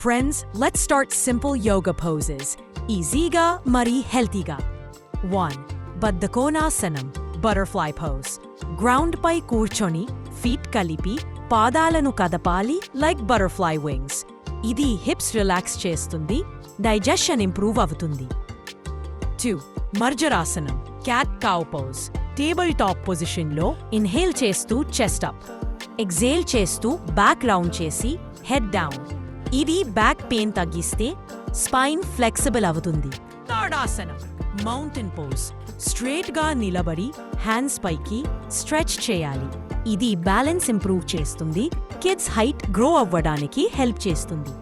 Friends, let's start simple yoga poses. ఈజీగా మరి హెల్తీగా వన్ బద్ధకోనాసనం బటర్ఫ్లై పోజ్ గ్రౌండ్ పై కూర్చొని ఫీట్ కలిపి పాదాలను కదపాలి లైక్ బటర్ఫ్లై వింగ్స్ ఇది హిప్స్ రిలాక్స్ చేస్తుంది డైజెషన్ ఇంప్రూవ్ అవుతుంది two మర్జరాసనం cat cow pose table top పొజిషన్లో ఇన్హేల్ చేస్తూ చెస్ట్ అప్ ఎగ్జేల్ చేస్తూ బ్యాక్ రౌండ్ చేసి హెడ్ డౌన్ ఇది బ్యాక్ పెయిన్ తగ్గిస్తే స్పైన్ ఫ్లెక్సిబుల్ అవుతుంది. తాడాసనం మౌంటైన్ పోజ్ స్ట్రేట్గా నిలబడి హ్యాండ్స్ పైకి స్ట్రెచ్ చేయాలి. ఇది బ్యాలెన్స్ ఇంప్రూవ్ చేస్తుంది కిడ్స్ హైట్ గ్రో అవ్వడానికి హెల్ప్ చేస్తుంది.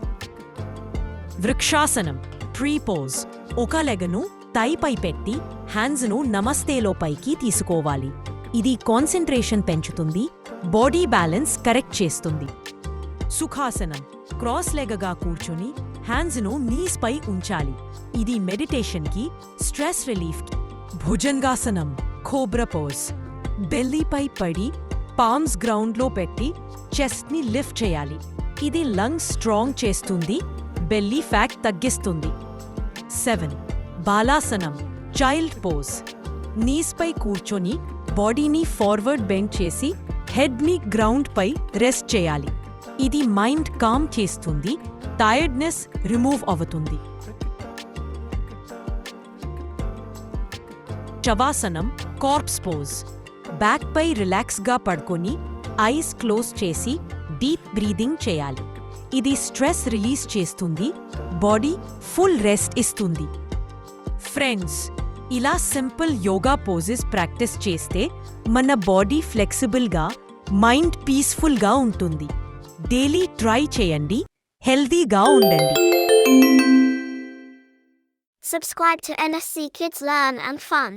వృక్షాసనం ట్రీ పోజ్ ఒక లెగను తైపై పెట్టి హ్యాండ్స్ను నమస్తేలో పైకి తీసుకోవాలి. ఇది కాన్సెంట్రేషన్ పెంచుతుంది బాడీ బ్యాలెన్స్ కరెక్ట్ చేస్తుంది. సుఖాసనం క్రాస్ లెగగా కూర్చొని హ్యాండ్స్ను నీస్ పై ఉంచాలి. ఇది మెడిటేషన్కి స్ట్రెస్ రిలీఫ్కి భుజంగాసనం ఖోబ్ర పోజ్. బెల్లీపై పడి పామ్స్ గ్రౌండ్లో పెట్టి చెస్ట్ని లిఫ్ట్ చేయాలి. ఇది లంగ్స్ స్ట్రాంగ్ చేస్తుంది బెల్లీ ఫ్యాట్ తగ్గిస్తుంది. సెవెన్. బాలాసనం చైల్డ్ పోజ్. నీస్పై కూర్చొని బాడీని ఫార్వర్డ్ బెండ్ చేసి హెడ్ని గ్రౌండ్పై రెస్ట్ చేయాలి. ఇది మైండ్ కామ్ చేస్తుంది టైర్డ్నెస్ రిమూవ్ అవుతుంది. శవాసనం కార్ప్స్ పోజ్. బ్యాక్ పై రిలాక్స్గా పడుకొని ఐస్ క్లోజ్ చేసి డీప్ బ్రీదింగ్ చేయాలి. ఇది స్ట్రెస్ రిలీజ్ చేస్తుంది బాడీ ఫుల్ రెస్ట్ ఇస్తుంది. ఫ్రెండ్స్ ఇలా సింపుల్ యోగా పోజెస్ ప్రాక్టీస్ చేస్తే మన బాడీ ఫ్లెక్సిబుల్గా మైండ్ పీస్ఫుల్గా ఉంటుంది. డైలీ ట్రై చేయండి హెల్తీగా ఉండండి Subscribe to NSC Kids Learn and Fun.